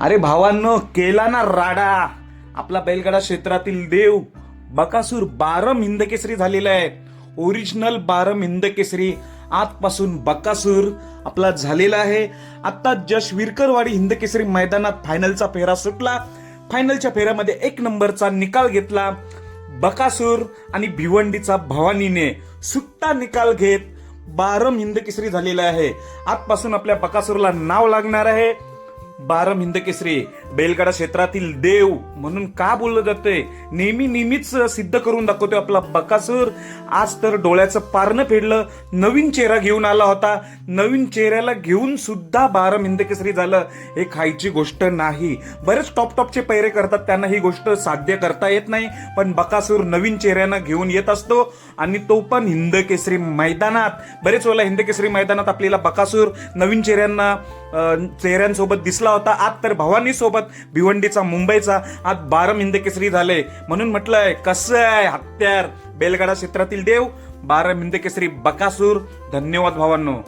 अरे भावांनो केला ना राडा. आपला बैलगाडा क्षेत्रातील देव बकासूर बारम हिंदकेसरी झालेला आहे. ओरिजिनल बारम हिंदकेसरी. आजपासून बकासूर आपला झालेला आहे. आत्ता जश विरकरवाडी हिंदकेसरी मैदानात फायनलचा फेरा सुटला. फायनलच्या फेऱ्यामध्ये एक नंबरचा निकाल घेतला. बकासूर आणि भिवंडीचा भवानीने सुट्टा निकाल घेत बारम हिंदकेसरी झालेला आहे. आजपासून आपल्या बकासूरला नाव लागणार आहे. बारम हिंद बैलगाडा क्षेत्रातील देव म्हणून का बोललं जातंय? नेहमी नेहमीच सिद्ध करून दाखवतोय आपला बकासूर आज तर डोळ्याचं पारणं फेडलं. नवीन चेहरा घेऊन आला होता. नवीन चेहऱ्याला घेऊन सुद्धा बारम हिंदकेसरी झालं. हे खायची गोष्ट नाही. बरेच टॉप टॉपचे पैरे करतात. त्यांना ही गोष्ट साध्य करता येत नाही. पण बकासूर नवीन चेहऱ्यानं घेऊन येत असतो. आणि तो पण हिंदकेसरी मैदानात. बरेच वेळेला हिंदकेसरी मैदानात आपल्याला बकासूर नवीन चेहऱ्यांना चेहऱ्यांसोबत दिसला होता. आज तर भवानी सोबत भिवंडीचा मुंबईचा आज बारम हिंदकेसरी झाले. म्हणून म्हटलंय कसं आहे हत्यार? बेलगाडा क्षेत्रातील देव बारम हिंदकेसरी बकासूर. धन्यवाद भावांनो.